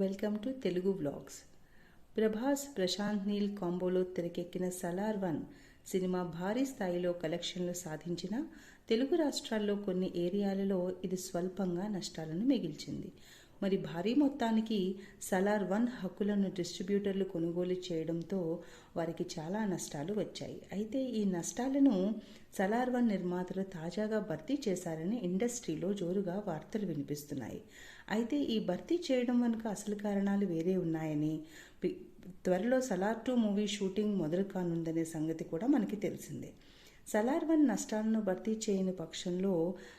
Welcome to Telugu vlogs. Prabhas Prashanth Neel కాంబోలో తెరకెక్కిన Salaar one cinema భారీ స్థాయిలో కలెక్షన్లు సాధించిన తెలుగు రాష్ట్రాల్లో కొన్ని ఏరియాలలో ఇది స్వల్పంగా నష్టాలను మిగిల్చింది. మరి భారీ మొత్తానికి సలార్ వన్ హక్కులను డిస్ట్రిబ్యూటర్లు కొనుగోలు చేయడంతో వారికి చాలా నష్టాలు వచ్చాయి. అయితే ఈ నష్టాలను సలార్ వన్ నిర్మాతలు తాజాగా భర్తీ చేశారని ఇండస్ట్రీలో జోరుగా వార్తలు వినిపిస్తున్నాయి. అయితే ఈ భర్తీ చేయడం వెనుక అసలు కారణాలు వేరే ఉన్నాయని త్వరలో సలార్ టూ మూవీ షూటింగ్ మొదలు కానుందనే సంగతి కూడా మనకి తెలిసిందే. సలార్ వన్ నష్టాలను భర్తీ చేయని పక్షంలో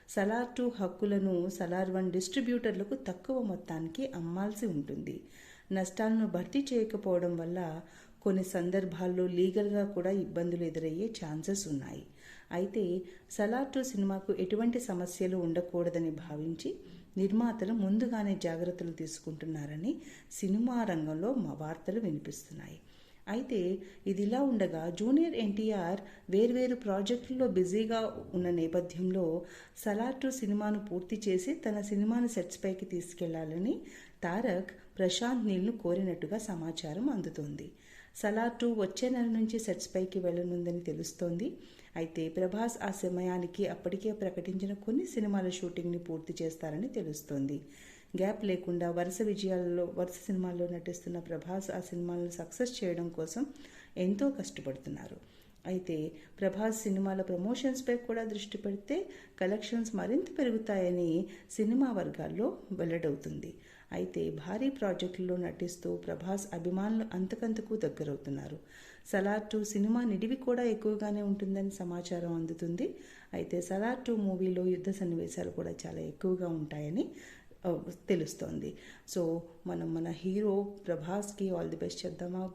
సలార్ టూ హక్కులను సలార్ వన్ డిస్ట్రిబ్యూటర్లకు తక్కువ మొత్తానికి అమ్మాల్సి ఉంటుంది. నష్టాలను భర్తీ చేయకపోవడం వల్ల కొన్ని సందర్భాల్లో లీగల్గా కూడా ఇబ్బందులు ఎదురయ్యే ఛాన్సెస్ ఉన్నాయి. అయితే సలార్ టూ సినిమాకు ఎటువంటి సమస్యలు ఉండకూడదని భావించి నిర్మాతలు ముందుగానే జాగ్రత్తలు తీసుకుంటున్నారని సినిమా రంగంలో మా వార్తలు వినిపిస్తున్నాయి. అయితే ఇదిలా ఉండగా జూనియర్ ఎన్టీఆర్ వేర్వేరు ప్రాజెక్టుల్లో బిజీగా ఉన్న నేపథ్యంలో సలార్ టు సినిమాను పూర్తి చేసి తన సినిమాను సెట్స్ పైకి తీసుకెళ్ళాలని తారక్ ప్రశాంత్ నీల్ను కోరినట్టుగా సమాచారం అందుతోంది. సలార్ టూ వచ్చే నెల నుంచి సెట్స్ పైకి వెళ్ళనుందని తెలుస్తోంది. అయితే ప్రభాస్ ఆ సమయానికి అప్పటికే ప్రకటించిన కొన్ని సినిమాల షూటింగ్ని పూర్తి చేస్తారని తెలుస్తోంది. గ్యాప్ లేకుండా వరుస విజయాలలో వరుస సినిమాల్లో నటిస్తున్న ప్రభాస్ ఆ సినిమాలను సక్సెస్ చేయడం కోసం ఎంతో కష్టపడుతున్నారు. అయితే ప్రభాస్ సినిమాల ప్రమోషన్స్పై కూడా దృష్టి పెడితే కలెక్షన్స్ మరింత పెరుగుతాయని సినిమా వర్గాల్లో వెల్లడవుతుంది. అయితే భారీ ప్రాజెక్టుల్లో నటిస్తూ ప్రభాస్ అభిమానులు అంతకంతకు దగ్గరవుతున్నారు. సలార్ టూ సినిమా నిడివి కూడా ఎక్కువగానే ఉంటుందని సమాచారం అందుతుంది. అయితే సలార్ టూ మూవీలో యుద్ధ సన్నివేశాలు కూడా చాలా ఎక్కువగా ఉంటాయని తెలుస్తోంది. సో మనం మన హీరో ప్రభాస్కి ఆల్ ది బెస్ట్ చెప్దామా